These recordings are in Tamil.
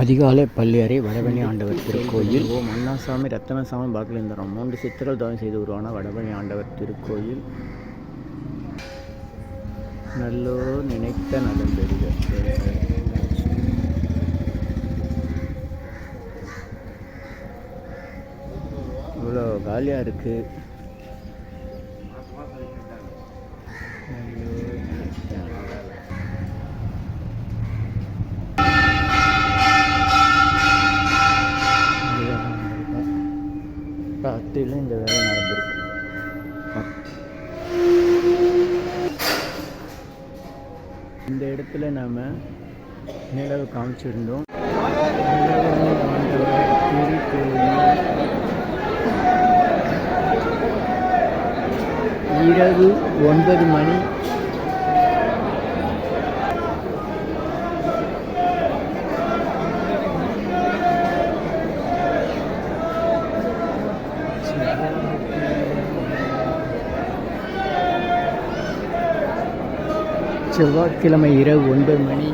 அதிகாலை பள்ளியறை வடபழனி ஆண்டவர் திருக்கோயில். ஓம் அண்ணாசாமி ரத்தனசாமி பாக்கிலேந்திரம் மூன்று சித்தர்கள் தவம் செய்து உருவான வடபழனி ஆண்டவர் திருக்கோயில். நல்லோர் நினைத்த நலம் பெறுக. இவ்வளோ காலியாக இருக்குது ராத்திரியில் இந்த வேலை நடந்திருக்கு. இந்த இடத்துல நாம் நிலவு காமிச்சிருந்தோம். இரவு ஒன்பது மணி செவ்வாய்க்கிழமை இரவு ஒன்பது மணி.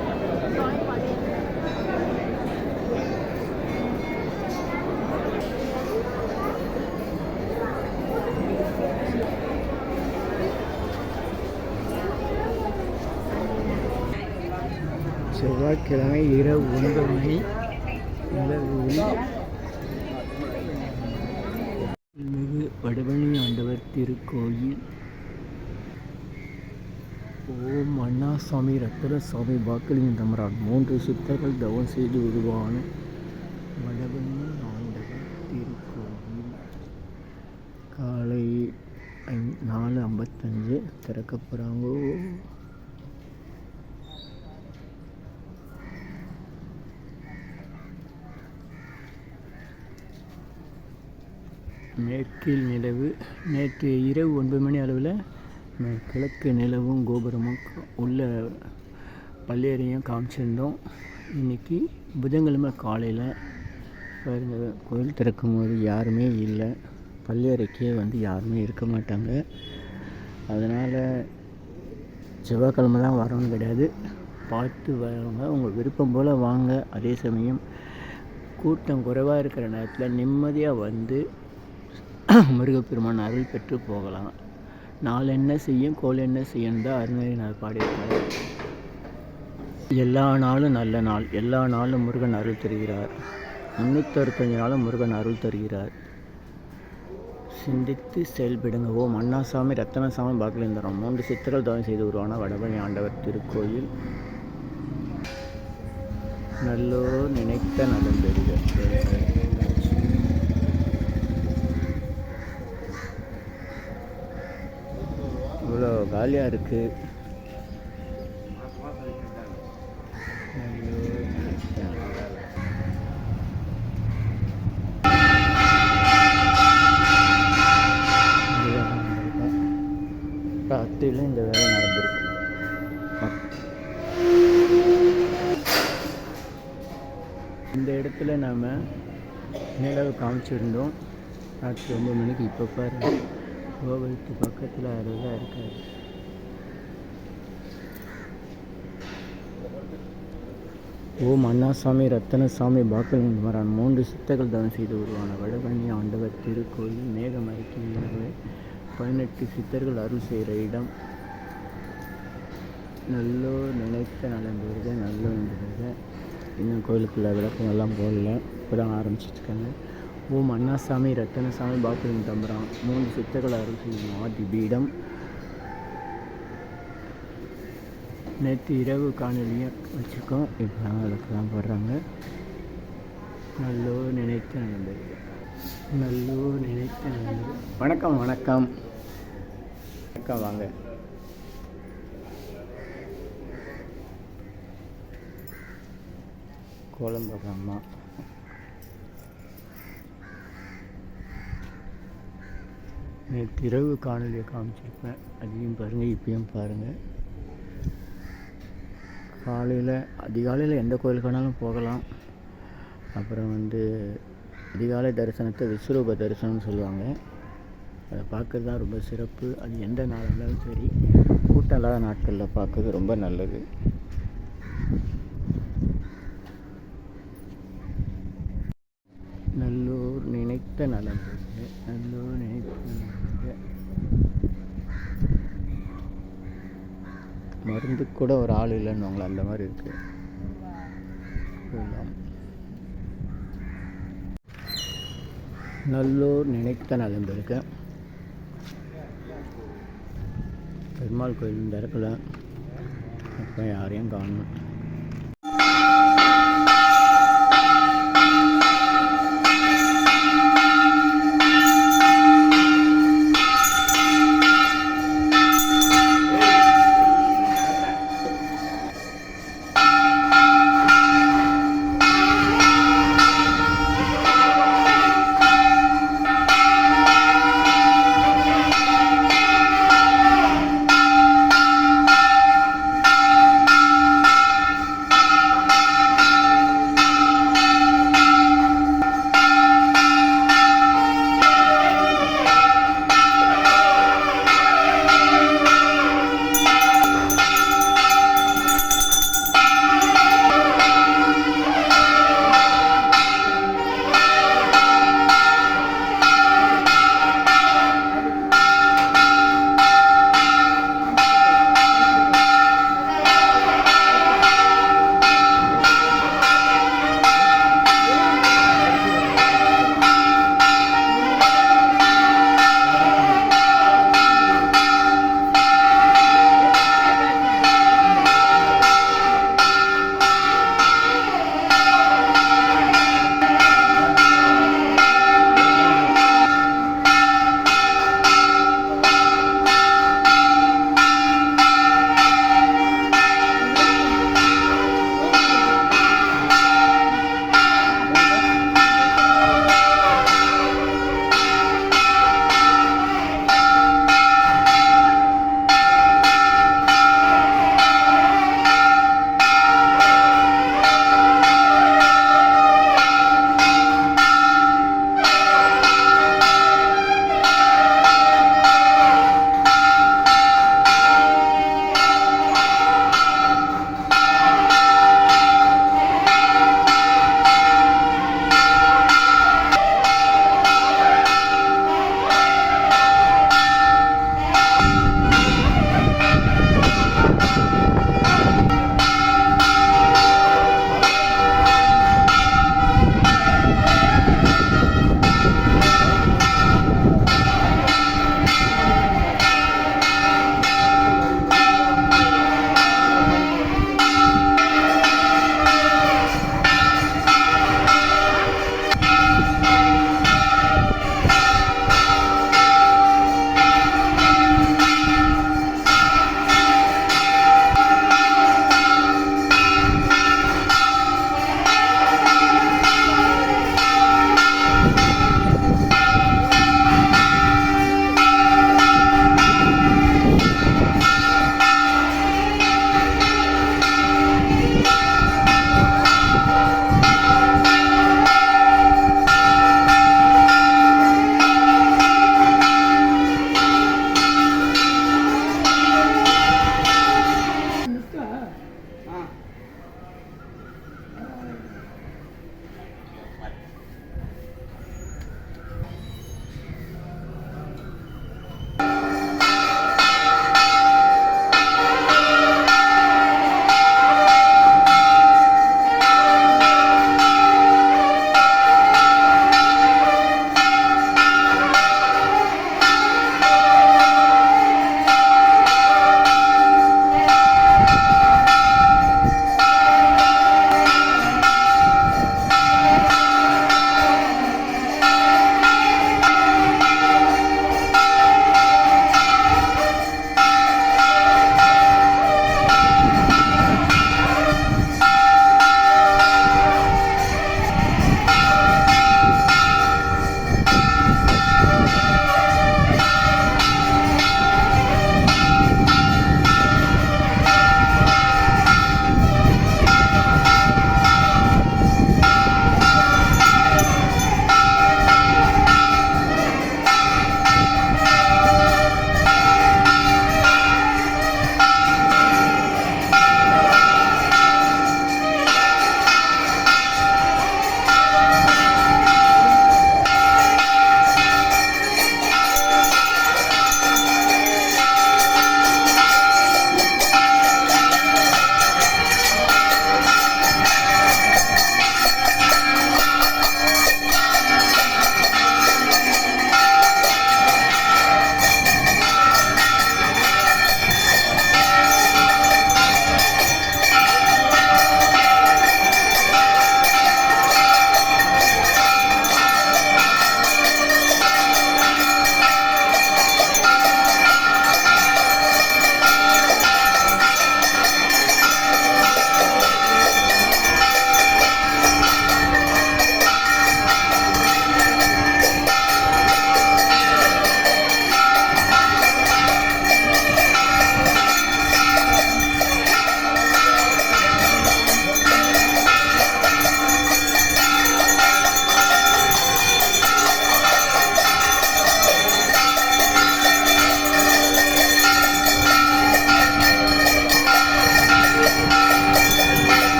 செவ்வாய்க்கிழமை இரவு ஒன்பது மணி. மிகு வடபழனி ஆண்டவர் திருக்கோயில். ஓம் அண்ணாசாமி ரத்தனசாமி பாக்கலிங்க தமரான். மூன்று சித்தர்கள் தவம் செய்து உருவான வடபழனி ஆண்டவர் திருக்கோவில். காலை நாலு ஐம்பத்தஞ்சு திறக்க போகிறாங்க மேற்கில் நிலவு நேற்று இரவு ஒன்பது மணி அளவில் கிழக்கு நிலவும் கோபுரமும் உள்ள பள்ளியறையும் காமிச்சிருந்தோம். இன்னைக்கு புதன்கிழமை காலையில் பாருங்கள் கோயில் திறக்கும் போது யாருமே இல்லை. பள்ளியறைக்கே வந்து யாருமே இருக்க மாட்டாங்க. அதனால் செவ்வாய்க்கிழமை தான் வரணும்னு கிடையாது. பார்த்து வரவங்க உங்கள் விருப்பம் போல் வாங்க. அதே சமயம் கூட்டம் குறைவாக இருக்கிற நேரத்தில் நிம்மதியாக வந்து முருகப்பெருமான் அருள் பெற்று போகலாம். நாள் என்ன செய்யும் கோல் என்ன செய்யும் தான் அருணகிரிநாதர் பாடியிருக்கார் எல்லா நாளும் நல்ல நாள். எல்லா நாளும் முருகன் அருள் தருகிறார். முன்னூற்றறுபத்தஞ்சு நாளும் முருகன் அருள் தருகிறார். சிந்தித்து செயல்படுங்க. ஓம் அண்ணாசாமி ரத்தனசாமி பாக்கிலேந்திரம். மூன்று சித்திரல் தவம் செய்து உருவான வடபழனி ஆண்டவர் திருக்கோயில். நல்லோர் நினைத்த நலம் பெறுக. ஜாலியாக இருக்குது ராத்திரியில் இந்த வேலை நடந்திருக்கு. இந்த இடத்துல நாம் நிலவு காமிச்சிருந்தோம். ராத்திரி ஒம்பது மணிக்கு இப்போ பாருங்கள் கோவிலுக்கு பக்கத்தில் அழகாக இருக்காது ஓம் அண்ணாசாமி ரத்தனசாமி பாக்கலிங்கமரான் மூன்று சித்தர்கள் தானம் செய்து உருவான வடபழனி ஆண்டவர் திருக்கோயில் மேகமறைக்கு பதினெட்டு சித்தர்கள் அருள் செய்கிற இடம். நல்லோ நினைத்த நலம் பெறுக நல்லோ பெறுக. இன்னும் கோயிலுக்குள்ள விளக்கங்கள்லாம் போடல. இப்போ தான் ஆரம்பிச்சிட்ருக்காங்க ஓம் அண்ணாசாமி ரத்தனசாமி பாக்குலிங்க தம்பரான் மூன்று சித்தர்கள் அருள் செய்யும் ஆதி பீடம். நேற்று இரவு காணொலியாக வச்சுருக்கோம். இப்போ அதுக்கெல்லாம் போடுறாங்க. நல்லோ நினைத்த நலம் நல்லோ நினைத்த நலம் வணக்கம் வணக்கம். வணக்கம் வாங்க. கோலம் போடுறாம்மா நேற்று இரவு காணொலியை காமிச்சிருப்பேன். அதையும் பாருங்கள் இப்பயும் பாருங்கள் காலையில் அதிகாலையில் எந்த கோயிலுக்கு வேணாலும் போகலாம். அப்புறம் வந்து அதிகாலை தரிசனத்தை விஸ்வரூப தரிசனம்னு சொல்லுவாங்க. அதை பார்க்குறது தான் ரொம்ப சிறப்பு. அது எந்த நாளாலும் சரி கூட்டம் இல்லாத நாட்களில் பார்க்குறது ரொம்ப நல்லது. நல்லூர் நினைத்த நலம் மருந்து கூட ஒரு ஆள் இல்லைன்னு அந்த மாதிரி இருக்குது நல்லூர் நினைத்த நலம் பெருமாள் கோயில் திறக்கல அப்போ யாரையும் காணணும்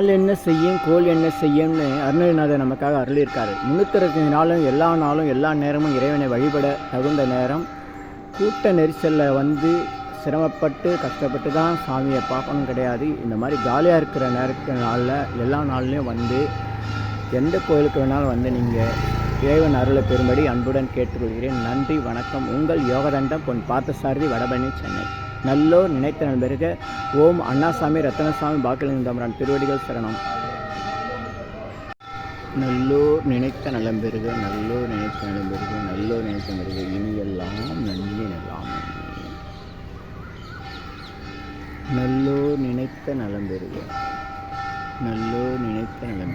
நாள் என்ன செய்யும் கோல் என்ன செய்யும்னு அருணகிரிநாதர் நமக்காக அருளியிருக்காரு. முன்னூற்றி நாளும் எல்லா நாளும் எல்லா நேரமும் இறைவனை வழிபட தகுந்த நேரம் கூட்ட நெரிசலில் வந்து சிரமப்பட்டு கஷ்டப்பட்டு தான் சாமியை பார்க்கணும் கிடையாது. இந்த மாதிரி ஜாலியாக இருக்கிற நேரத்து நாளில் எல்லா நாள்லேயும் வந்து எந்த கோயிலுக்கு வேணாலும் வந்து நீங்கள் இறைவன் அருளை பெறும்படி அன்புடன் கேட்டுக்கொள்கிறேன். நன்றி வணக்கம். உங்கள் யோகதண்டம் பொன் பார்த்தசாரதி வடபழனி சென்னை. நல்லோர் நினைத்த நண்பருக ஓம் அண்ணாசாமி ரத்தனசாமி தமிழன் திருவடிகள் சரணம். நல்லோர் நினைத்த நலம் பெறுக நல்லோர் நினைத்த நலம் பெறுக நல்லோர் நினைத்த பெருக இனியெல்லாம் நன்மை நலாம் நல்லோர் நினைத்த நலம் பெறுக நல்லோர் நினைத்த நலம்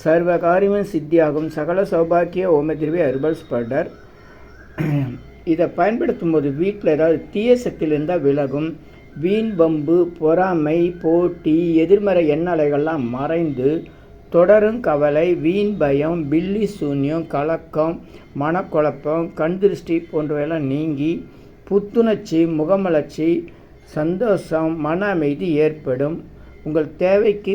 சர்வ காரியமும் சித்தியாகும். சகல சௌபாக்கிய ஓமதிர்வி அர்பல்ஸ் பவுடர் இதை பயன்படுத்தும் போது வீட்டில் ஏதாவது தீய சக்தியில் இருந்தால் விலகும். வீண் பம்பு பொறாமை போட்டி எதிர்மறை எண்ணலைகள்லாம் மறைந்து தொடரும் கவலை வீண் பயம் பில்லி சூன்யம் கலக்கம் மனக்குழப்பம் கண் திருஷ்டி போன்றவையெல்லாம் நீங்கி புத்துணர்ச்சி முகமலர்ச்சி சந்தோஷம் மன அமைதி ஏற்படும். உங்கள் தேவைக்கு